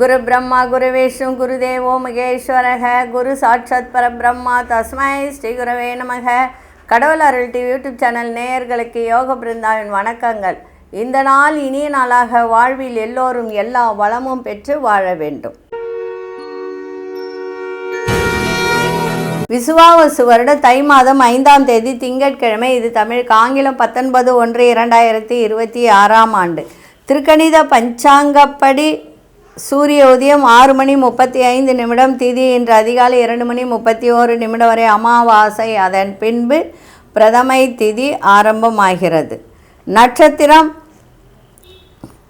குரு பிரம்மா குரு விஷ்ணு குரு தேவோ மகேஸ்வரக குரு சாட்சாத் பரபிரம்மா தஸ்மை ஸ்ரீ குருவே நமக. கடவுள் அருள் டிவி யூடியூப் சேனல் நேயர்களுக்கு யோக பிருந்தாவின் வணக்கங்கள். இந்த நாள் இனிய நாளாக வாழ்வில் எல்லோரும் எல்லா வளமும் பெற்று வாழ வேண்டும். விசுவாவசு வருட தை மாதம் ஐந்தாம் தேதி திங்கட்கிழமை இது தமிழுக்கு ஆங்கிலம் பத்தொன்பது ஒன்று இரண்டாயிரத்தி இருபத்தி ஆறாம் ஆண்டு. திருக்கணித பஞ்சாங்கப்படி சூரிய உதயம் ஆறு மணி முப்பத்தி ஐந்து நிமிடம் திதி இன்று அதிகாலை இரண்டு மணி முப்பத்தி ஓரு நிமிடம் வரை அமாவாசை. அதன் பின்பு பிரதமை திதி ஆரம்பமாகிறது. நட்சத்திரம்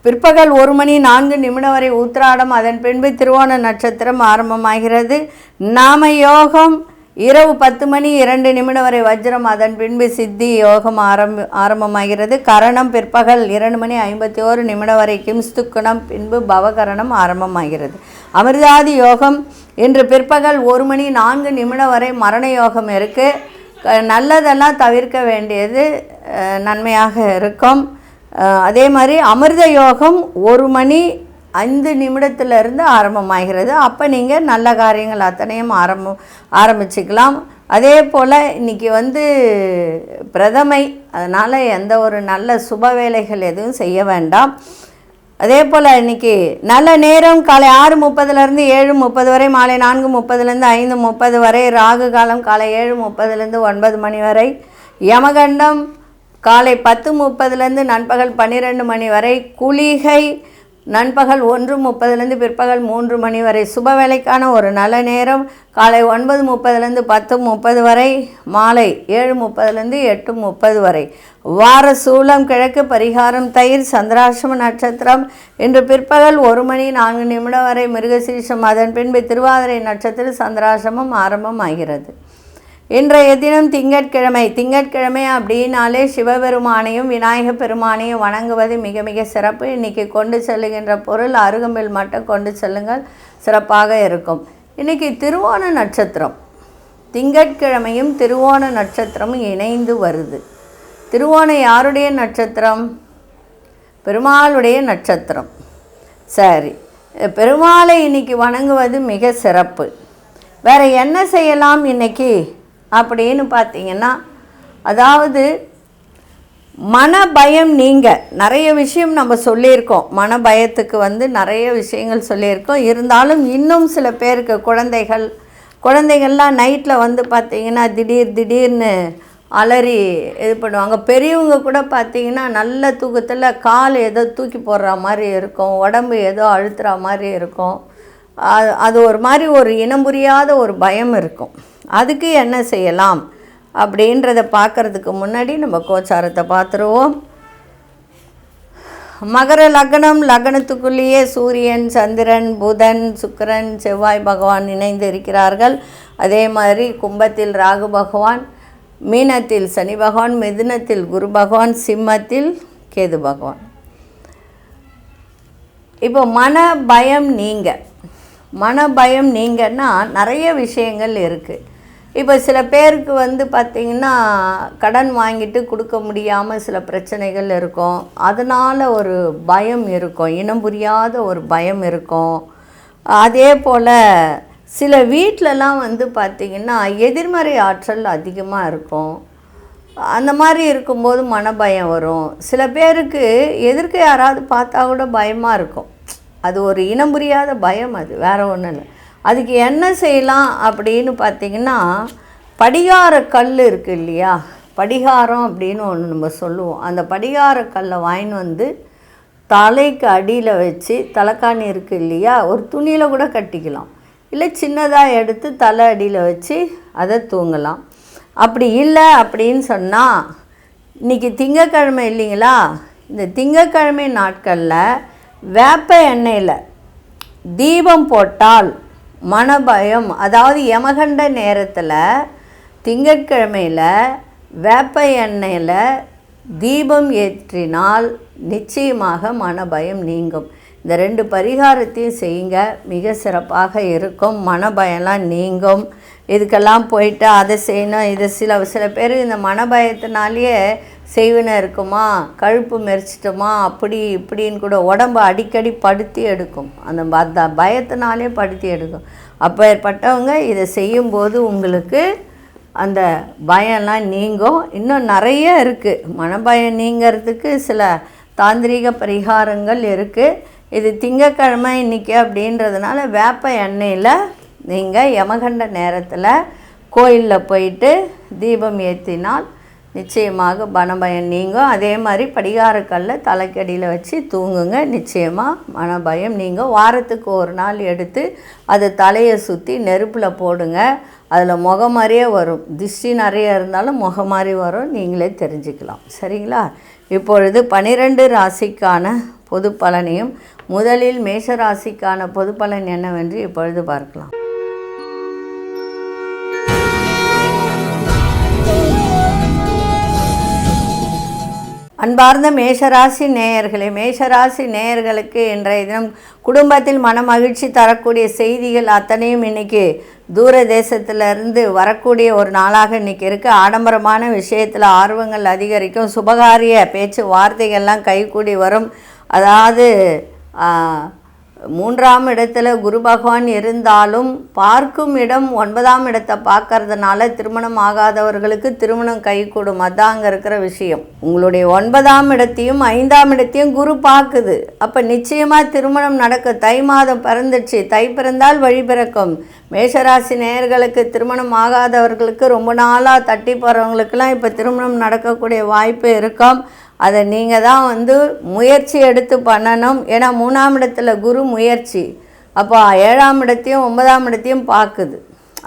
பிற்பகல் ஒரு மணி நான்கு நிமிடம் வரை உத்திராடம். அதன் பின்பு திருவோண நட்சத்திரம் ஆரம்பமாகிறது. நாம யோகம் இரவு பத்து மணி இரண்டு நிமிடம் வரை வஜ்ரம். அதன் பின்பு சித்தி யோகம் ஆரம்ப ஆரம்பமாகிறது. கரணம் பிற்பகல் இரண்டு மணி ஐம்பத்தி ஓரு நிமிடம் வரை கிம்ஸ்துக்குணம். பின்பு பவகரணம் ஆரம்பமாகிறது. அமிர்தாதி யோகம். இன்று பிற்பகல் ஒரு மணி நான்கு நிமிடம் வரை மரண யோகம் இருக்குது நல்லதெல்லாம் தவிர்க்க வேண்டியது நன்மையாக இருக்கும். அதே மாதிரி அமிர்த யோகம் ஒரு மணி ஐந்து நிமிடத்திலிருந்து ஆரம்பமாகிறது. அப்போ நீங்கள் நல்ல காரியங்கள் அத்தனையும் ஆரம்பம் ஆரம்பிச்சுக்கலாம். அதே போல் இன்றைக்கி வந்து பிரதமை அதனால் எந்த ஒரு நல்ல சுப வேலைகள் எதுவும் செய்ய வேண்டாம். அதே போல் இன்னைக்கு நல்ல நேரம் காலை ஆறு முப்பதுலேருந்து ஏழு முப்பது வரை மாலை நான்கு முப்பதுலேருந்து ஐந்து முப்பது வரை ராகு காலம் காலை ஏழு முப்பதுலேருந்து ஒன்பது மணி வரை யமகண்டம் காலை பத்து முப்பதுலேருந்து நண்பகல் பன்னிரெண்டு மணி வரை குளிகை நண்பகல் ஒன்று முப்பதுலேருந்து பிற்பகல் மூன்று மணி வரை சுப வேலைக்கான ஒரு நல்ல நேரம். காலை ஒன்பது முப்பதுலேருந்து பத்து முப்பது வரை மாலை ஏழு முப்பதுலேருந்து எட்டு முப்பது வரை. வார சூலம் கிழக்கு பரிகாரம் தயிர் சந்திராசிரம நட்சத்திரம். இன்று பிற்பகல் ஒரு மணி நான்கு நிமிடம் வரை மிருகசீஷம். அதன் பின்பு திருவாதிரை நட்சத்திர சந்திராசிரமம் ஆரம்பமாகிறது. இன்றைய தினம் திங்கட்கிழமை. திங்கட்கிழமை அப்படின்னாலே சிவபெருமானையும் விநாயக பெருமானையும் வணங்குவது மிக மிக சிறப்பு. இன்றைக்கி கொண்டு செல்லுகின்ற பொருள் அருகம்பில் மட்டும் கொண்டு செல்லுங்கள். சிறப்பாக இருக்கும். இன்றைக்கி திருவோண நட்சத்திரம். திங்கட்கிழமையும் திருவோண நட்சத்திரமும் இணைந்து வருது. திருவோணம் யாருடைய நட்சத்திரம்? பெருமாளுடைய நட்சத்திரம். சரி. பெருமாளை இன்னைக்கு வணங்குவது மிக சிறப்பு. வேறு என்ன செய்யலாம் இன்னைக்கு? அப்படின்னு பார்த்தீங்கன்னா அதாவது மன பயம் நீங்க. நிறைய விஷயம் நம்ம சொல்லியிருக்கோம். மன பயத்துக்கு வந்து நிறைய விஷயங்கள் சொல்லியிருக்கோம். இருந்தாலும் இன்னும் சில பேருக்கு குழந்தைகள் குழந்தைகள்லாம் நைட்டில் வந்து பார்த்தீங்கன்னா திடீர் திடீர்னு அலறி இது பண்ணுவாங்க. பெரியவங்க கூட பார்த்தீங்கன்னா நல்ல தூக்கத்தில் கால் ஏதோ தூக்கி போடுற மாதிரி இருக்கும். உடம்பு ஏதோ அழுத்துற மாதிரி இருக்கும். அது அது ஒரு மாதிரி ஒரு இனம் புரியாத ஒரு பயம் இருக்கும். அதுக்கு என்ன செய்யலாம் அப்படின்றத பார்க்கறதுக்கு முன்னாடி நம்ம கோச்சாரத்தை பார்த்துருவோம். மகர லக்னம் லக்னத்துக்குள்ளேயே சூரியன் சந்திரன் புதன் சுக்கிரன் செவ்வாய் பகவான் இணைந்து இருக்கிறார்கள். அதே மாதிரி கும்பத்தில் ராகு பகவான் மீனத்தில் சனி பகவான் மிதுனத்தில் குரு பகவான் சிம்மத்தில் கேது பகவான். இப்போ மன பயம் நீங்க. மன பயம் நீங்கன்னா நிறைய விஷயங்கள் இருக்குது இப்போ சில பேருக்கு வந்து பார்த்திங்கன்னா கடன் வாங்கிட்டு கொடுக்க முடியாமல் சில பிரச்சனைகள் இருக்கும். அதனால் ஒரு பயம் இருக்கும். இனம் புரியாத ஒரு பயம் இருக்கும். அதே போல் சில வீட்டிலலாம் வந்து பார்த்திங்கன்னா எதிர்மறை ஆற்றல் அதிகமாக இருக்கும். அந்த மாதிரி இருக்கும்போது மனபயம் வரும். சில பேருக்கு எதிர்க்க யாராவது பார்த்தா கூட பயமாக இருக்கும். அது ஒரு இனம் புரியாத பயம் அது. வேற ஒன்றும் இல்லை அதுக்கு என்ன செய்யலாம் அப்படின்னு பார்த்திங்கன்னா படிகார கல் இருக்குது இல்லையா? படிகாரம் அப்படின்னு ஒன்று நம்ம சொல்லுவோம். அந்த படிகார கல்லை வாங்கின்னு வந்து தலைக்கு அடியில் வச்சு தலைக்காணி இருக்குது இல்லையா? ஒரு துணியில் கூட கட்டிக்கலாம். இல்லை சின்னதாக எடுத்து தலை அடியில் வச்சு அதை தூங்கலாம். அப்படி இல்லை அப்படின்னு சொன்னால் இன்றைக்கி திங்கக்கிழமை இல்லைங்களா? இந்த திங்கக்கிழமை நாட்களில் வேப்ப எண்ணெயில் தீபம் போட்டால் மனபயம். அதாவது யமகண்ட நேரத்தில் திங்கட்கிழமையில் வேப்ப எண்ணெயில் தீபம் ஏற்றினால் நிச்சயமாக மனபயம் நீங்கும். இந்த ரெண்டு பரிகாரத்தையும் செய்யுங்க. மிக சிறப்பாக இருக்கும். மனபயம்லாம் நீங்கும். இதுக்கெல்லாம் போயிட்டு அதை செய்யணும். இது சில சில பேர் இந்த மனபயத்தினாலேயே செய்வினை இருக்குமா? கழுப்பு மெரிச்சிட்டோமா? அப்படி இப்படின்னு கூட உடம்பு அடிக்கடி படுத்தி எடுக்கும். அந்த ப பயத்தினாலே படுத்தி எடுக்கும். அப்பேற்பட்டவங்க இதை செய்யும்போது உங்களுக்கு அந்த பயம்லாம் நீங்கும். இன்னும் நிறைய இருக்குது மனபயம் நீங்கிறதுக்கு சில தாந்திரீக பரிகாரங்கள் இருக்குது இது திங்கக்கிழமை இன்றைக்கி அப்படின்றதுனால வேப்ப எண்ணெயில் நீங்கள் யமகண்ட நேரத்தில் கோயிலில் போயிட்டு தீபம் ஏற்றினால் நிச்சயமாக மனபயம் நீங்கும். அதே மாதிரி படிகாரக்கல்ல தலைக்கடியில் வச்சு தூங்குங்க. நிச்சயமாக மனபயம் நீங்கள் வாரத்துக்கு ஒரு நாள் எடுத்து அது தலையை சுற்றி நெருப்பில் போடுங்க. அதில் முகம் மாதிரியே வரும். திஷ்டி நிறைய இருந்தாலும் முகம் மாதிரி வரும். நீங்களே தெரிஞ்சுக்கலாம். சரிங்களா? இப்பொழுது பனிரெண்டு ராசிக்கான பொது பலனையும் முதலில் மேஷ ராசிக்கான பொது பலன் என்னவென்று இப்பொழுது பார்க்கலாம். அன்பார்ந்த மேஷராசி நேயர்களே மேஷராசி நேயர்களுக்கு இன்றைய தினம் குடும்பத்தில் மன மகிழ்ச்சி தரக்கூடிய செய்திகள் அத்தனையும் இன்னைக்கு தூர தேசத்திலிருந்து வரக்கூடிய ஒரு நாளாக இன்னைக்கு இருக்குது ஆடம்பரமான விஷயத்தில் ஆர்வங்கள் அதிகரிக்கும். சுபகாரிய பேச்சு வார்த்தைகள்லாம் கைகூடி வரும். அதாவது மூன்றாம் இடத்துல குரு பகவான் இருந்தாலும் பார்க்கும் இடம் ஒன்பதாம் இடத்தை பார்க்கறதுனால திருமணம் ஆகாதவர்களுக்கு திருமணம் கைகூடும். அதான் அங்கே இருக்கிற விஷயம். உங்களுடைய ஒன்பதாம் இடத்தையும் ஐந்தாம் இடத்தையும் குரு பார்க்குது. அப்போ நிச்சயமாக திருமணம் நடக்க தை மாதம் பிறந்துச்சு தை பிறந்தால் வழி பிறக்கும். மேஷராசி நேயர்களுக்கு திருமணம் ஆகாதவர்களுக்கு ரொம்ப நாளாக தட்டி போகிறவங்களுக்கெல்லாம் இப்போ திருமணம் நடக்கக்கூடிய வாய்ப்பு இருக்கும். அதை நீங்கள் தான் வந்து முயற்சி எடுத்து பண்ணணும். ஏன்னா மூணாம் இடத்துல குரு முயற்சி. அப்போ ஏழாம் இடத்தையும் ஒன்பதாம் இடத்தையும் பார்க்குது.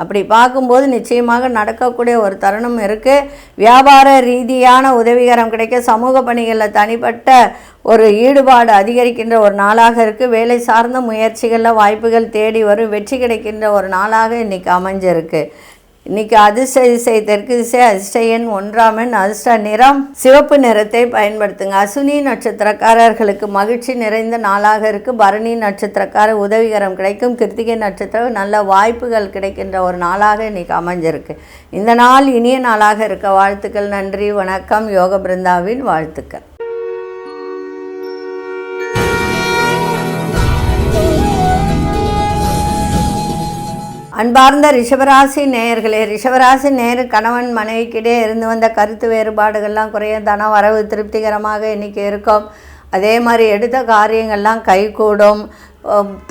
அப்படி பார்க்கும்போது நிச்சயமாக நடக்கக்கூடிய ஒரு தருணம் இருக்குது வியாபார ரீதியான உதவிகரம் கிடைக்க சமூக பணிகளில் தனிப்பட்ட ஒரு ஈடுபாடு அதிகரிக்கின்ற ஒரு நாளாக இருக்குது வேலை சார்ந்த முயற்சிகளில் வாய்ப்புகள் தேடி வரும். வெற்றி கிடைக்கின்ற ஒரு நாளாக இன்றைக்கி அமைஞ்சிருக்கு. இன்னைக்கு அதிர்ஷ்ட திசை தெற்கு திசை அதிர்ஷ்ட ஒன்றாமன் அதிர்ஷ்ட நிறம். சிவப்பு நிறத்தை பயன்படுத்துங்க. அசுனி நட்சத்திரக்காரர்களுக்கு மகிழ்ச்சி நிறைந்த நாளாக இருக்கு. பரணி நட்சத்திரக்கார உதவிகரம் கிடைக்கும். கிருத்திகை நட்சத்திரம் நல்ல வாய்ப்புகள் கிடைக்கின்ற ஒரு நாளாக இன்னைக்கு அமைஞ்சிருக்கு. இந்த நாள் இனிய நாளாக இருக்க வாழ்த்துக்கள். நன்றி வணக்கம். யோக பிருந்தாவின் வாழ்த்துக்கள். அன்பார்ந்த ரிஷபராசி நேயர்களே ரிஷபராசி நேரு கணவன் மனைவிக்கிடையே இருந்து வந்த கருத்து வேறுபாடுகள்லாம் குறைய தன வரவு திருப்திகரமாக இன்றைக்கி இருக்கும். அதே மாதிரி எடுத்த காரியங்கள்லாம் கைகூடும்.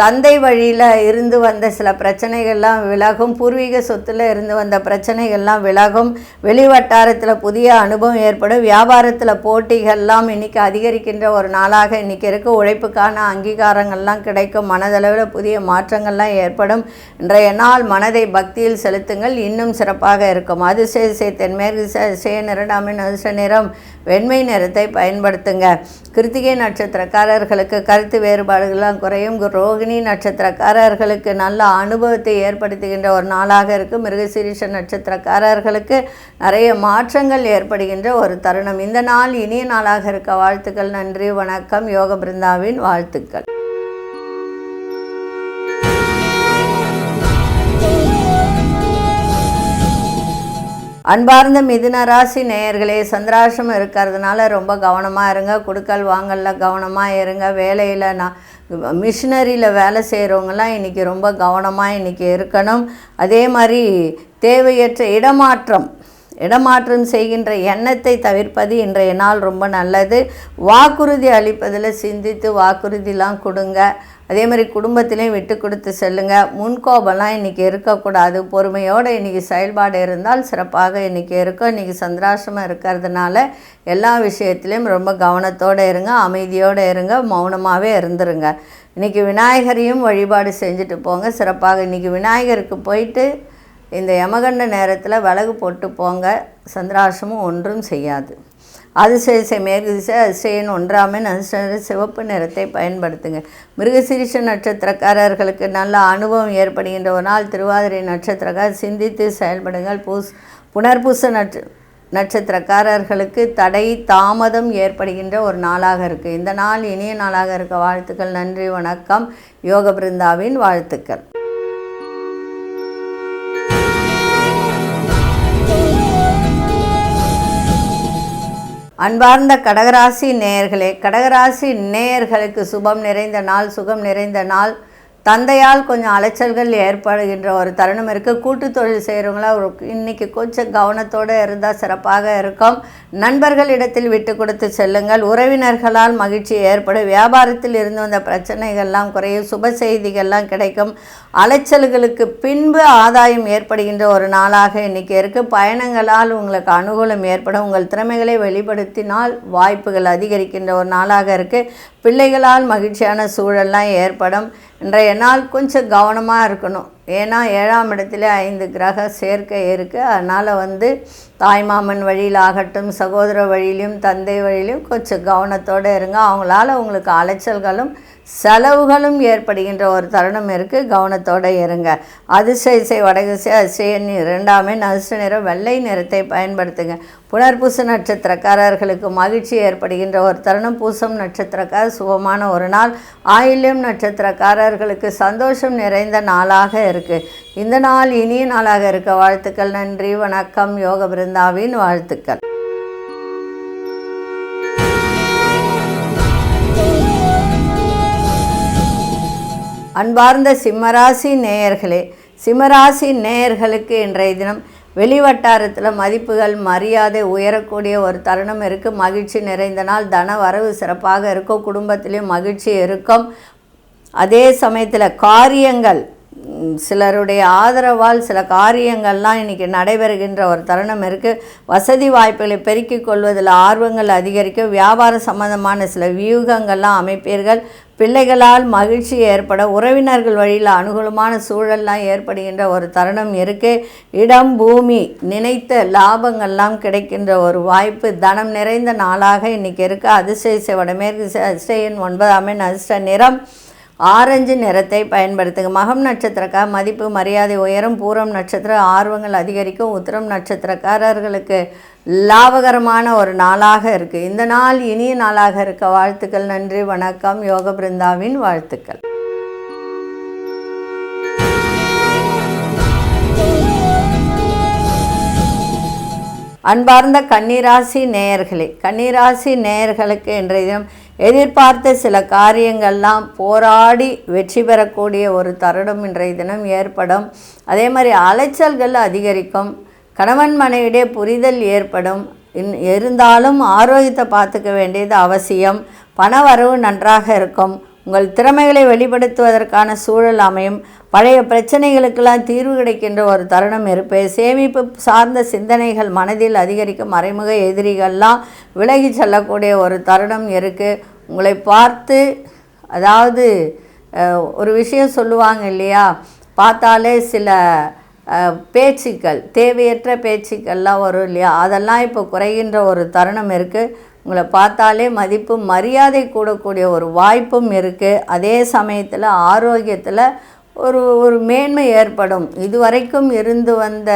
தந்தை வழியில் இருந்து வந்த சில பிரச்சனைகள்லாம் விலகும் பூர்வீக சொத்தில் இருந்து வந்த பிரச்சனைகள்லாம் விலகும் வெளி வட்டாரத்தில் புதிய அனுபவம் ஏற்படும் வியாபாரத்தில் போட்டிகள்லாம் இன்னைக்கு அதிகரிக்கின்ற ஒரு நாளாக இன்னைக்கு இருக்க. உழைப்புக்கான அங்கீகாரங்கள்லாம் கிடைக்கும் மனதளவில் புதிய மாற்றங்கள்லாம் ஏற்படும். இன்றைய நாள் மனதை பக்தியில் செலுத்துங்கள் இன்னும் சிறப்பாக இருக்கும். அதிர்ஷ்ட தென்மேற்கு சேய நிறடாமின் அதிர்ஷ்ட நிறம் வெண்மை நிறத்தை பயன்படுத்துங்க. கிருத்திகை நட்சத்திரக்காரர்களுக்கு கருத்து வேறுபாடுகள்லாம் குறையும் ரோகிணி நட்சத்திரக்காரர்களுக்கு நல்ல அனுபவத்தை ஏற்படுத்துகின்ற ஒரு நாளாக இருக்கும் மிருகசீரிஷ நட்சத்திரக்காரர்களுக்கு நிறைய மாற்றங்கள் ஏற்படுகின்ற ஒரு தருணம். இந்த நாள் இனிய நாளாக இருக்க. வாழ்த்துக்கள் நன்றி வணக்கம். யோக பிருந்தாவின் வாழ்த்துக்கள். அன்பார்ந்த மிதுன ராசி நேயர்களே சந்திராசிரமம் இருக்கிறதுனால ரொம்ப கவனமாக இருங்க. கொடுக்கல் வாங்கலில் கவனமாக இருங்க. வேலையில் நான் மிஷினரியில் வேலை செய்கிறவங்கலாம் இன்றைக்கி ரொம்ப கவனமாக இன்றைக்கி இருக்கணும். அதே மாதிரி தேவையற்ற இடமாற்றம் இடமாற்றம் செய்கின்ற எண்ணத்தை தவிர்ப்பது இன்றைய நாள் ரொம்ப நல்லது. வாக்குறுதி அளிப்பதில் சிந்தித்து வாக்குறுதிலாம் கொடுங்க. அதே மாதிரி குடும்பத்திலையும் விட்டு கொடுத்து செல்லுங்க. முன்கோபம்லாம் இன்றைக்கி இருக்கக்கூடாது. பொறுமையோடு இன்றைக்கி செயல்பாடு இருந்தால் சிறப்பாக இன்றைக்கி இருக்கும். இன்றைக்கி சந்திராசமாக இருக்கிறதுனால எல்லா விஷயத்துலையும் ரொம்ப கவனத்தோடு இருங்க. அமைதியோடு இருங்க. மௌனமாகவே இருந்துருங்க. இன்றைக்கி விநாயகரையும் வழிபாடு செஞ்சுட்டு போங்க. சிறப்பாக இன்றைக்கி விநாயகருக்கு போயிட்டு இந்த யமகண்ட நேரத்தில் விலகு போட்டு போங்க. சந்திராசிரமம் ஒன்றும் செய்யாது. அதிசய மேற்கு திசை அதிசயன் ஒன்றாமே நட்சத்திர சிவப்பு நிறத்தை பயன்படுத்துங்க. மிருகசீரிஷ நட்சத்திரக்காரர்களுக்கு நல்ல அனுபவம் ஏற்படுகின்ற ஒரு நாள் திருவாதிரை நட்சத்திரக்கார் சிந்தித்து செயல்படுங்கள். பூஸ் புனர்பூச நட்ச நட்சத்திரக்காரர்களுக்கு தடை தாமதம் ஏற்படுகின்ற ஒரு நாளாக இருக்குது இந்த நாள் இனிய நாளாக இருக்க வாழ்த்துக்கள். நன்றி வணக்கம். யோக பிருந்தாவின் வாழ்த்துக்கள். அன்பார்ந்த கடகராசி நேயர்களே கடகராசி நேயர்களுக்கு சுபம் நிறைந்த நாள் சுகம் நிறைந்த நாள். தந்தையால் கொஞ்சம் அலைச்சல்கள் ஏற்படுகின்ற ஒரு தருணம் இருக்குது கூட்டு தொழில் செய்கிறவங்களா ஒரு இன்றைக்கி கொஞ்சம் கவனத்தோடு இருந்தால் சிறப்பாக இருக்கும். நண்பர்களிடத்தில் விட்டு கொடுத்து செல்லுங்கள். உறவினர்களால் மகிழ்ச்சி ஏற்படும். வியாபாரத்தில் இருந்து வந்த பிரச்சனைகள்லாம் குறையும். சுப செய்திகள்லாம் கிடைக்கும். அலைச்சல்களுக்கு பின்பு ஆதாயம் ஏற்படுகின்ற ஒரு நாளாக இன்னைக்கு இருக்குது பயணங்களால் உங்களுக்கு அனுகூலம் ஏற்படும். உங்கள் திறமைகளை வெளிப்படுத்தினால் வாய்ப்புகள் அதிகரிக்கின்ற ஒரு நாளாக இருக்குது பிள்ளைகளால் மகிழ்ச்சியான சூழல்லாம் ஏற்படும். இன்றைய நாள் கொஞ்சம் கவனமாக இருக்கணும். ஏன்னா ஏழாம் இடத்துல ஐந்து கிரக சேர்க்கை இருக்குது அதனால் வந்து தாய்மாமன் வழியில் ஆகட்டும் சகோதர வழியிலையும் தந்தை வழியிலையும் கொஞ்சம் கவனத்தோடு இருங்க. அவங்களால உங்களுக்கு அலைச்சல்களும் செலவுகளும் ஏற்படுகின்ற ஒரு தருணம் இருக்குது கவனத்தோடு இருங்க. அதிசயசை இசை வடகிசை அசையன் இரண்டாமே நசு நிறம் வெள்ளை நிறத்தை பயன்படுத்துங்க. புனர்பூச நட்சத்திரக்காரர்களுக்கு மகிழ்ச்சி ஏற்படுகின்ற ஒரு தருணம். பூசம் நட்சத்திரக்கார சுகமான ஒரு நாள். ஆயில்யம் நட்சத்திரக்காரர்களுக்கு சந்தோஷம் நிறைந்த நாளாக இருக்குது இந்த நாள் இனிய நாளாக இருக்க. வாழ்த்துக்கள் நன்றி வணக்கம். யோக பிருந்தாவின் வாழ்த்துக்கள். அன்பார்ந்த சிம்மராசி நேயர்களே சிம்மராசி நேயர்களுக்கு இன்றைய தினம் வெளிவட்டாரத்தில் மதிப்புகள் மரியாதை உயரக்கூடிய ஒரு தருணம் இருக்குது மகிழ்ச்சி நிறைந்த நாள் தன வரவு சிறப்பாக இருக்கும். குடும்பத்திலையும் மகிழ்ச்சி இருக்கும். அதே சமயத்தில் காரியங்கள் சிலருடைய ஆதரவால் சில காரியங்கள்லாம் இன்றைக்கி நடைபெறுகின்ற ஒரு தருணம் இருக்குது வசதி வாய்ப்புகளை பெருக்கிக் கொள்வதில் ஆர்வங்கள் அதிகரிக்கும். வியாபார சம்பந்தமான சில வியூகங்கள்லாம் அமைப்பீர்கள். பிள்ளைகளால் மகிழ்ச்சி ஏற்பட உறவினர்கள் வழியில் அனுகூலமான சூழல்லாம் ஏற்படுகின்ற ஒரு தருணம் இருக்குது இடம் பூமி நினைத்த லாபங்கள்லாம் கிடைக்கின்ற ஒரு வாய்ப்பு தனம் நிறைந்த நாளாக இன்றைக்கி இருக்குது அதிசய வடமேற்கு அதிசயன் ஒன்பதாம் எண் அதிர்ஷ்ட நிறம். ஆரஞ்சு நிறத்தை பயன்படுத்துங்க. மகம் நட்சத்திரக்கார் மதிப்பு மரியாதை உயரும். பூரம் நட்சத்திர ஆர்வங்கள் அதிகரிக்கும். உத்திரம் நட்சத்திரக்காரர்களுக்கு லாபகரமான ஒரு நாளாக இருக்குது இந்த நாள் இனிய நாளாக இருக்க வாழ்த்துக்கள் நன்றி வணக்கம். யோக பிருந்தாவின் வாழ்த்துக்கள். அன்பார்ந்த கன்னிராசி நேயர்களே கன்னிராசி நேயர்களுக்கு இன்றைய தினம் எதிர்பார்த்த சில காரியங்கள்லாம் போராடி வெற்றி பெறக்கூடிய ஒரு தருணம் இன்றைய தினம் ஏற்படும். அதே மாதிரி அலைச்சல்கள் அதிகரிக்கும். கணவன் மனைவிடையே புரிதல் ஏற்படும். இன் இருந்தாலும் ஆரோக்கியத்தை பார்த்துக்க வேண்டியது அவசியம். பண வரவு நன்றாக இருக்கும். உங்கள் திறமைகளை வெளிப்படுத்துவதற்கான சூழல் அமையும். பழைய பிரச்சனைகளுக்கெல்லாம் தீர்வு கிடைக்கின்ற ஒரு தருணம் இருப்பே. சேமிப்பு சார்ந்த சிந்தனைகள் மனதில் அதிகரிக்கும். மறைமுக எதிரிகள்லாம் விலகி செல்லக்கூடிய ஒரு தருணம் இருக்குது உங்களை பார்த்து அதாவது ஒரு விஷயம் சொல்லுவாங்க இல்லையா? பார்த்தாலே சில பேச்சுக்கள் தேவையற்ற பேச்சுக்கள்லாம் வரும் இல்லையா? அதெல்லாம் இப்போ குறைகின்ற ஒரு தருணம் இருக்குது உங்களை பார்த்தாலே மதிப்பு மரியாதை கூடக்கூடிய ஒரு வாய்ப்பும் இருக்குது அதே சமயத்தில் ஆரோக்கியத்தில் ஒரு ஒரு மேன்மை ஏற்படும். இதுவரைக்கும் இருந்து வந்த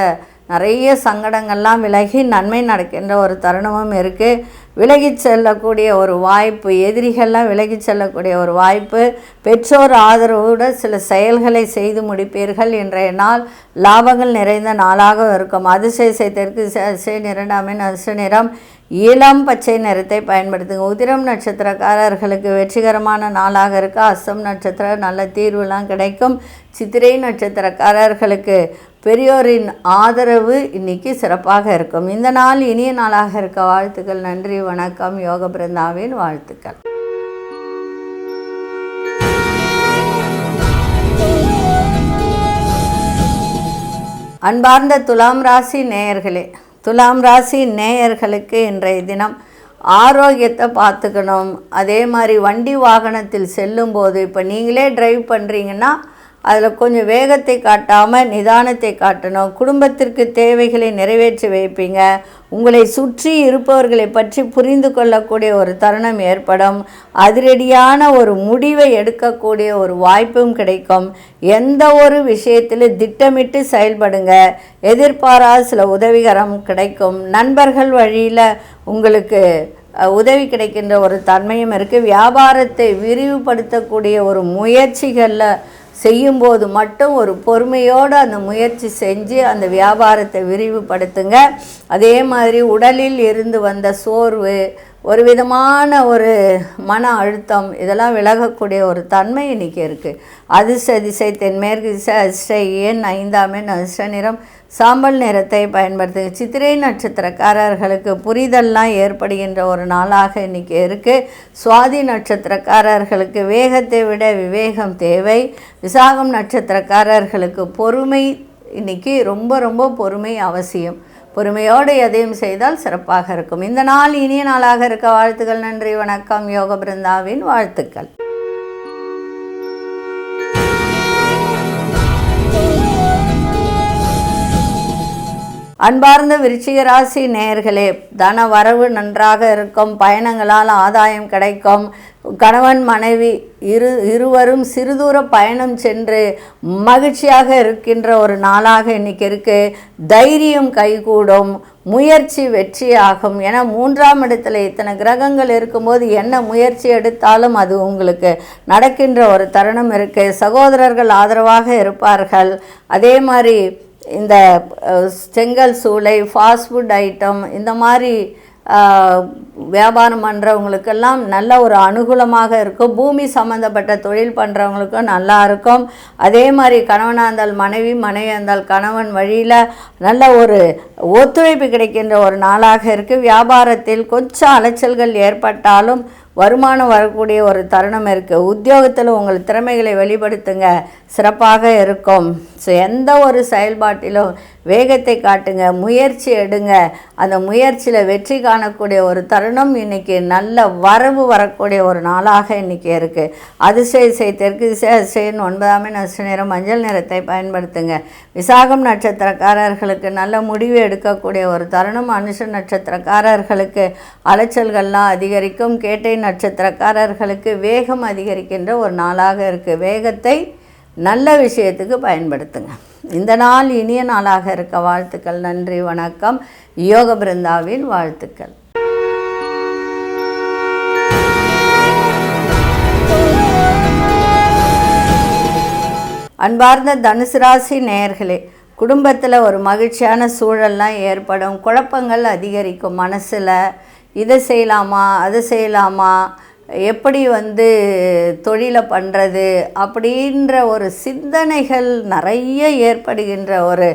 நிறைய சங்கடங்கள்லாம் விலகி நன்மை நடக்கின்ற ஒரு தருணமும் இருக்குது விலகிச் செல்லக்கூடிய ஒரு வாய்ப்பு எதிரிகள்லாம் விலகிச் செல்லக்கூடிய ஒரு வாய்ப்பு பெற்றோர் ஆதரவோடு சில செயல்களை செய்து முடிப்பீர்கள். இன்றைய நாள் லாபங்கள் நிறைந்த நாளாக இருக்கும். அதிசய தெற்கு அதிசய நிறண்டாமின் அதிர்ஷ்ட நிறம் இளம் பச்சை நிறத்தை பயன்படுத்துங்க. உதிரம் நட்சத்திரக்காரர்களுக்கு வெற்றிகரமான நாளாக இருக்க. அசம் நட்சத்திரம் நல்ல தீர்வுலாம் கிடைக்கும். சித்திரை நட்சத்திரக்காரர்களுக்கு பெரியோரின் ஆதரவு இன்னைக்கு சிறப்பாக இருக்கும். இந்த நாள் இனிய நாளாக இருக்க வாழ்த்துக்கள். நன்றி வணக்கம். யோக பிருந்தாவின் வாழ்த்துக்கள். அன்பார்ந்த துலாம் ராசி நேயர்களே துலாம் ராசி நேயர்களுக்கு இன்றைய தினம் ஆரோக்கியத்தை பார்த்துக்கணும். அதே மாதிரி வண்டி வாகனத்தில் செல்லும்போது இப்போ நீங்களே ட்ரைவ் பண்ணுறீங்கன்னா அதில் கொஞ்சம் வேகத்தை காட்டாமல் நிதானத்தை காட்டணும். குடும்பத்திற்கு தேவைகளை நிறைவேற்றி வைப்பீங்க. உங்களை சுற்றி இருப்பவர்களை பற்றி புரிந்து கொள்ளக்கூடிய ஒரு தருணம் ஏற்படும். அதிரடியான ஒரு முடிவை எடுக்கக்கூடிய ஒரு வாய்ப்பும் கிடைக்கும். எந்த ஒரு விஷயத்தில் திட்டமிட்டு செயல்படுங்க. எதிர்பாராத சில உதவிகரம் கிடைக்கும். நண்பர்கள் வழியில் உங்களுக்கு உதவி கிடைக்கின்ற ஒரு தன்மையும் இருக்குது வியாபாரத்தை விரிவுபடுத்தக்கூடிய ஒரு முயற்சிகளில் செய்யும்போது மட்டும் ஒரு பொறுமையோடு அந்த முயற்சி செஞ்சு அந்த வியாபாரத்தை விரிவுபடுத்துங்க. அதே மாதிரி உடலில் இருந்து வந்த சோர்வு ஒரு விதமான ஒரு மன அழுத்தம் இதெல்லாம் விலகக்கூடிய ஒரு தன்மை இன்றைக்கி இருக்குது அதிர்ஷ்ட திசை தென்மேற்கு திசை அதிர்ஷ்ட ஏன் ஐந்தாம் எண் அதிர்ஷ்ட நிறம் சாம்பல் நிறத்தை பயன்படுத்துங்க. சித்திரை நட்சத்திரக்காரர்களுக்கு புரிதல்லாம் ஏற்படுகின்ற ஒரு நாளாக இன்னைக்கு இருக்குது சுவாதி நட்சத்திரக்காரர்களுக்கு வேகத்தை விட விவேகம் தேவை. விசாகம் நட்சத்திரக்காரர்களுக்கு பொறுமை இன்னைக்கு ரொம்ப ரொம்ப பொறுமை அவசியம். பொறுமையோடு எதையும் செய்தால் சிறப்பாக இருக்கும். இந்த நாள் இனிய நாளாக இருக்க. வாழ்த்துக்கள் நன்றி வணக்கம். யோக பிருந்தாவின் வாழ்த்துக்கள். அன்பார்ந்த விருச்சிக ராசி நேயர்களே தன வரவு நன்றாக இருக்கும் பயணங்களால் ஆதாயம் கிடைக்கும். கணவன் மனைவி இரு இருவரும் சிறுதூர பயணம் சென்று மகிழ்ச்சியாக இருக்கின்ற ஒரு நாளாக இன்னைக்கு இருக்கு. தைரியம் கைகூடும் முயற்சி வெற்றியாகும். ஏன்னா மூன்றாம் இடத்துல இத்தனை கிரகங்கள் இருக்கும்போது என்ன முயற்சி எடுத்தாலும் அது உங்களுக்கு நடக்கின்ற ஒரு தருணம் இருக்குது சகோதரர்கள் ஆதரவாக இருப்பார்கள். அதே மாதிரி இந்த செங்கல் சூளை ஃபாஸ்ட் ஃபுட் ஐட்டம் இந்த மாதிரி வியாபாரம் பண்ணுறவங்களுக்கெல்லாம் நல்ல ஒரு அனுகூலமாக இருக்கும். பூமி சம்மந்தப்பட்ட தொழில் பண்ணுறவங்களுக்கும் நல்லா இருக்கும். அதே மாதிரி கணவனாக இருந்தால் மனைவி மனைவி இருந்தால் கணவன் வழியில் நல்ல ஒரு ஒத்துழைப்பு கிடைக்கின்ற ஒரு நாளாக இருக்குது வியாபாரத்தில் கொஞ்சம் அலைச்சல்கள் ஏற்பட்டாலும் வருமானம் வரக்கூடிய ஒரு தருணம் இருக்குது உத்தியோகத்தில் உங்கள் திறமைகளை வெளிப்படுத்துங்க. சிறப்பாக இருக்கும். ஸோ எந்த ஒரு செயல்பாட்டிலும் வேகத்தை காட்டுங்க முயற்சி எடுங்க. அந்த முயற்சியில் வெற்றி காணக்கூடிய ஒரு தருணம் இன்னைக்கு நல்ல வரவு வரக்கூடிய ஒரு நாளாக இன்னைக்கு இருக்குது அதிசய இசை தெற்கு திசை அதிசயன் ஒன்பதாம் நட்ச நிறம் மஞ்சள் நிறத்தை பயன்படுத்துங்க. விசாகம் நட்சத்திரக்காரர்களுக்கு நல்ல முடிவு எடுக்கக்கூடிய ஒரு தருணம். அனுஷ நட்சத்திரக்காரர்களுக்கு அலைச்சல்கள்லாம் அதிகரிக்கும். கேட்டை நட்சத்திரக்காரர்களுக்கு வேகம் அதிகரிக்கின்ற ஒரு நாளாக இருக்குது வேகத்தை நல்ல விஷயத்துக்கு பயன்படுத்துங்க. இந்த நாள் இனிய நாளாக இருக்க வாழ்த்துக்கள் நன்றி வணக்கம். யோக பிருந்தாவின் வாழ்த்துக்கள். அன்பார்ந்த தனுசு ராசி நேயர்களே குடும்பத்தில் ஒரு மகிழ்ச்சியான சூழல்லாம் ஏற்படும். குழப்பங்கள் அதிகரிக்கும் மனசில். இதை செய்யலாமா அதை செய்யலாமா? எப்படி வந்து தொழிலை பண்ணுறது அப்படின்ற ஒரு சிந்தனைகள் நிறைய ஏற்படுகின்ற ஒரு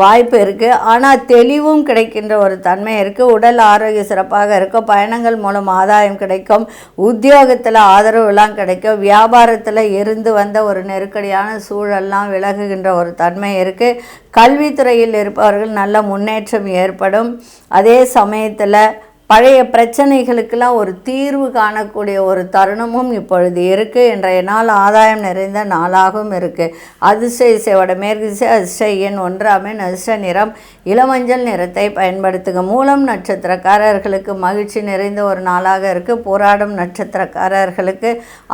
வாய்ப்பு இருக்குது ஆனால் தெளிவும் கிடைக்கின்ற ஒரு தன்மை இருக்குது உடல் ஆரோக்கியம் சிறப்பாக இருக்கும் பயணங்கள் மூலம் ஆதாயம் கிடைக்கும். உத்தியோகத்தில் ஆதரவுலாம் கிடைக்கும். வியாபாரத்தில் இருந்து வந்த ஒரு நெருக்கடியான சூழல்லாம் விலகுகின்ற ஒரு தன்மை இருக்குது கல்வித்துறையில் இருப்பவர்கள் நல்ல முன்னேற்றம் ஏற்படும். அதே சமயத்தில் பழைய பிரச்சனைகளுக்கெல்லாம் ஒரு தீர்வு காணக்கூடிய ஒரு தருணமும் இப்பொழுது இருக்குது இன்றைய நாள் ஆதாயம் நிறைந்த நாளாகவும் இருக்குது அதிர்ஷ்ட இசையோட மேற்கு திசை அதிர்ஷ்ட எண் ஒன்றாமே அதிர்ஷ்ட நிறம் இளமஞ்சள் நிறத்தை பயன்படுத்துங்க மூலம் நட்சத்திரக்காரர்களுக்கு மகிழ்ச்சி நிறைந்த ஒரு நாளாக இருக்குது போராடும் நட்சத்திரக்காரர்களுக்கு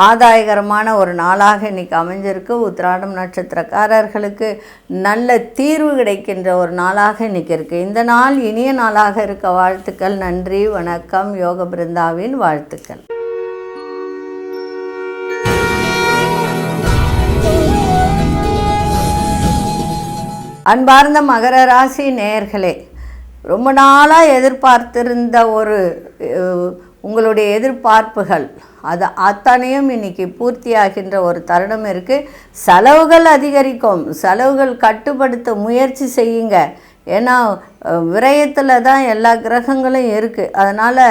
ஆதாயகரமான ஒரு நாளாக இன்னைக்கு அமைஞ்சிருக்கு. உத்திராடும் நட்சத்திரக்காரர்களுக்கு நல்ல தீர்வு கிடைக்கின்ற ஒரு நாளாக இன்னைக்கு இருக்குது இந்த நாள் இனிய நாளாக இருக்க. வாழ்த்துக்கள் நன்றி வணக்கம். யோக பிருந்தாவின் வாழ்த்துக்கள். அன்பார்ந்த மகர ராசி நேயர்களே ரொம்ப நாளாக எதிர்பார்த்திருந்த ஒரு உங்களுடைய எதிர்பார்ப்புகள் அது அத்தனையும் இன்னைக்கு பூர்த்தியாகின்ற ஒரு தருணம் இருக்குது செலவுகள் அதிகரிக்கும். செலவுகள் கட்டுப்படுத்த முயற்சி செய்யுங்க. ஏன்னா விரயத்தில் தான் எல்லா கிரகங்களும் இருக்குது அதனால்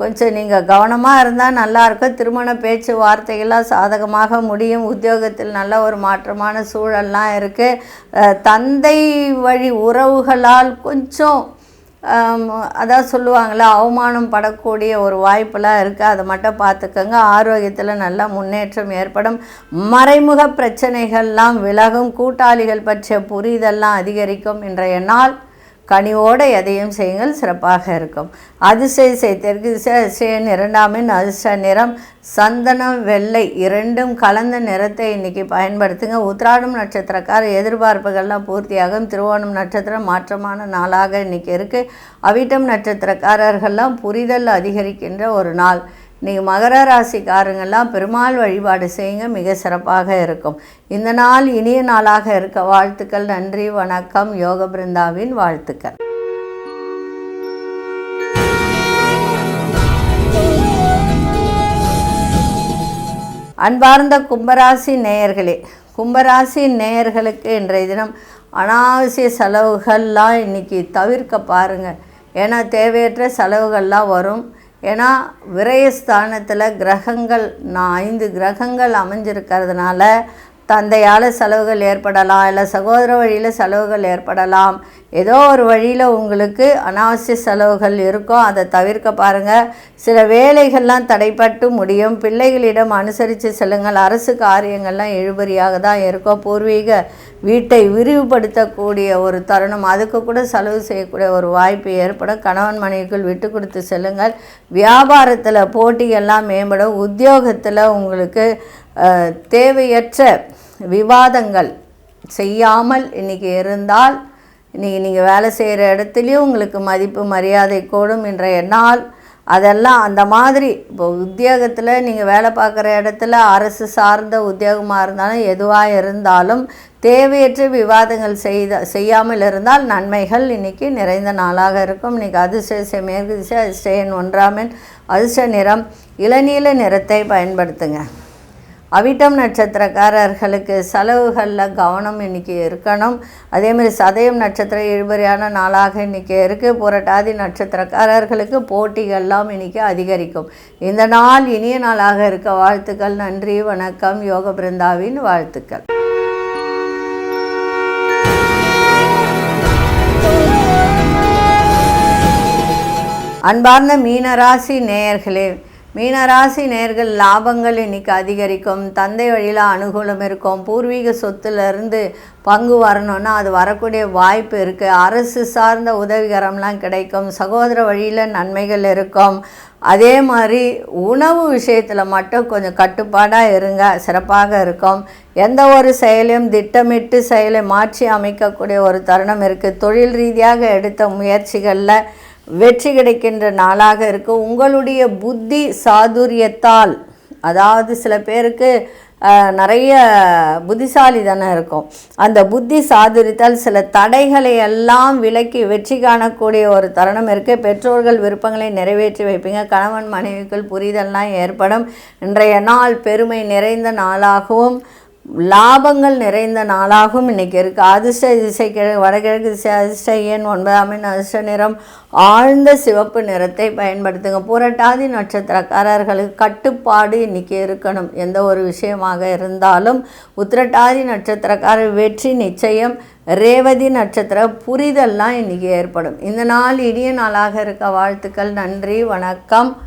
கொஞ்சம் நீங்கள் கவனமாக இருந்தால் நல்லாயிருக்கும் திருமண பேச்சு வார்த்தைகள்லாம் சாதகமாக முடியும். உத்தியோகத்தில் நல்ல ஒரு மாற்றமான சூழல்லாம் இருக்குது தந்தை வழி உறவுகளால் கொஞ்சம் அதான் சொல்லுவாங்களே அவமானம் படக்கூடிய ஒரு வாய்ப்பெல்லாம் இருக்குது அதை மட்டும் பார்த்துக்கோங்க. ஆரோக்கியத்தில் நல்ல முன்னேற்றம் ஏற்படும். மறைமுக பிரச்சனைகள்லாம் விலகும். கூட்டாளிகள் பற்றிய புரிதல்லாம் அதிகரிக்கும். இன்றைய நாள் கனிவோடு எதையும் செய்யுங்கள் சிறப்பாக இருக்கும். அதிசய இசை அதிசயன் இரண்டாமின் அதிர்ஷ்ட நிறம் சந்தனம் வெள்ளை இரண்டும் கலந்த நிறத்தை இன்னைக்கு பயன்படுத்துங்க. உத்ராடம் நட்சத்திரக்கார எதிர்பார்ப்புகள்லாம் பூர்த்தியாகும். திருவோணம் நட்சத்திரம் மாற்றமான நாளாக இன்னைக்கு இருக்குது அவிட்டம் நட்சத்திரக்காரர்கள்லாம் புரிதல் அதிகரிக்கின்ற ஒரு நாள். இன்றைக்கி மகர ராசிக்காரங்கெல்லாம் பெருமாள் வழிபாடு செய்யுங்க மிக சிறப்பாக இருக்கும். இந்த நாள் இனிய நாளாக இருக்க வாழ்த்துக்கள் நன்றி வணக்கம். யோக பிருந்தாவின் வாழ்த்துக்கள். அன்பார்ந்த கும்பராசி நேயர்களே கும்பராசி நேயர்களுக்கு இன்றைய தினம் அனாவசிய செலவுகள்லாம் இன்றைக்கி தவிர்க்க பாருங்கள் ஏன்னா தேவையற்ற செலவுகள்லாம் வரும். ஏன்னா விரயஸ்தானத்தில் கிரகங்கள் நான் ஐந்து கிரகங்கள் அமைஞ்சிருக்கிறதுனால தந்தையால் செலவுகள் ஏற்படலாம் இல்லை சகோதர வழியில் செலவுகள் ஏற்படலாம். ஏதோ ஒரு வழியில் உங்களுக்கு அனாவசிய செலவுகள் இருக்கும் அதை தவிர்க்க பாருங்கள் சில வேலைகள்லாம் தடைப்பட்டு முடியும். பிள்ளைகளிடம் அனுசரித்து செல்லுங்கள். அரசு காரியங்கள்லாம் இழுபறியாக தான் இருக்கும் பூர்வீக வீட்டை விரிவுபடுத்தக்கூடிய ஒரு தருணம். அதுக்கு கூட செலவு செய்யக்கூடிய ஒரு வாய்ப்பு ஏற்படும் கணவன் மனைவிக்குள் விட்டு கொடுத்து செல்லுங்கள். வியாபாரத்தில் போட்டிகள்லாம் மேம்படும். உத்தியோகத்தில் உங்களுக்கு தேவையற்ற விவாதங்கள் செய்யாமல் இன்றைக்கி இருந்தால் இன்றைக்கி நீங்கள் வேலை செய்கிற இடத்துலையும் உங்களுக்கு மதிப்பு மரியாதை கூடும் இன்றைய நாள் அதெல்லாம் அந்த மாதிரி இப்போ உத்தியோகத்தில் நீங்கள் வேலை பார்க்குற இடத்துல அரசு சார்ந்த உத்தியோகமாக இருந்தாலும் எதுவாக இருந்தாலும் தேவையற்ற விவாதங்கள் செய்த செய்யாமல் இருந்தால் நன்மைகள் இன்றைக்கி நிறைந்த நாளாக இருக்கும். இன்றைக்கி அதிர்ஷ்ட மேற்கு திசை அதிர்ஷ்டன் ஒன்றாமின் அதிர்ஷ்ட நிறம் இளநீல நிறத்தை பயன்படுத்துங்க. அவிட்டம் நட்சத்திரக்காரர்களுக்கு செலவுகளில் கவனம் இன்றைக்கி இருக்கணும். அதேமாதிரி சதயம் நட்சத்திரம் இழுபறியான நாளாக இன்றைக்கி இருக்குது புரட்டாதி நட்சத்திரக்காரர்களுக்கு போட்டிகள்லாம் இன்றைக்கி அதிகரிக்கும். இந்த நாள் இனிய நாளாக இருக்க வாழ்த்துக்கள். நன்றி வணக்கம். யோக பிருந்தாவின் வாழ்த்துக்கள். அன்பார்ந்த மீனராசி நேயர்களே மீனராசி நேர்கள் லாபங்கள் இன்னைக்கு அதிகரிக்கும். தந்தை வழியில் அனுகூலம் இருக்கும். பூர்வீக சொத்துலேருந்து பங்கு வரணும்னா அது வரக்கூடிய வாய்ப்பு இருக்குது அரசு சார்ந்த உதவிகரம்லாம் கிடைக்கும். சகோதர வழியில் நன்மைகள் இருக்கும். அதே மாதிரி உணவு விஷயத்தில் மட்டும் கொஞ்சம் கட்டுப்பாடாக இருங்க. சிறப்பாக இருக்கும். எந்த ஒரு செயலையும் திட்டமிட்டு செயலை மாற்றி அமைக்கக்கூடிய ஒரு தருணம் இருக்குது தொழில் ரீதியாக எடுத்த முயற்சிகளில் வெற்றி கிடைக்கின்ற நாளாக இருக்கு. உங்களுடைய புத்தி சாதுரியத்தால் அதாவது சில பேருக்கு நிறைய புத்திசாலி தானே இருக்கும். அந்த புத்தி சாதுரியத்தால் சில தடைகளை எல்லாம் விலக்கி வெற்றி காணக்கூடிய ஒரு தருணம் இருக்குது பெற்றோர்கள் விருப்பங்களை நிறைவேற்றி வைப்பீங்க. கணவன் மனைவிக்குள் புரிதல்லாம் ஏற்படும். இன்றைய நாள் பெருமை நிறைந்த நாளாகவும் லாபங்கள் நிறைந்த நாளாகவும் இன்னைக்கு இருக்குது அதிர்ஷ்ட திசை கிழ வடகிழக்கு திசை அதிர்ஷ்ட எண் ஒன்பதாம் எண் அதிர்ஷ்ட நிறம். ஆழ்ந்த சிவப்பு நிறத்தை பயன்படுத்துங்க. புரட்டாதி நட்சத்திரக்காரர்களுக்கு கட்டுப்பாடு இன்னைக்கு இருக்கணும். எந்த ஒரு விஷயமாக இருந்தாலும் உத்திரட்டாதி நட்சத்திரக்காரர் வெற்றி நிச்சயம். ரேவதி நட்சத்திர புரிதல்லாம் இன்னைக்கு ஏற்படும். இந்த நாள் இனிய நாளாக இருக்க. வாழ்த்துக்கள். நன்றி. வணக்கம்.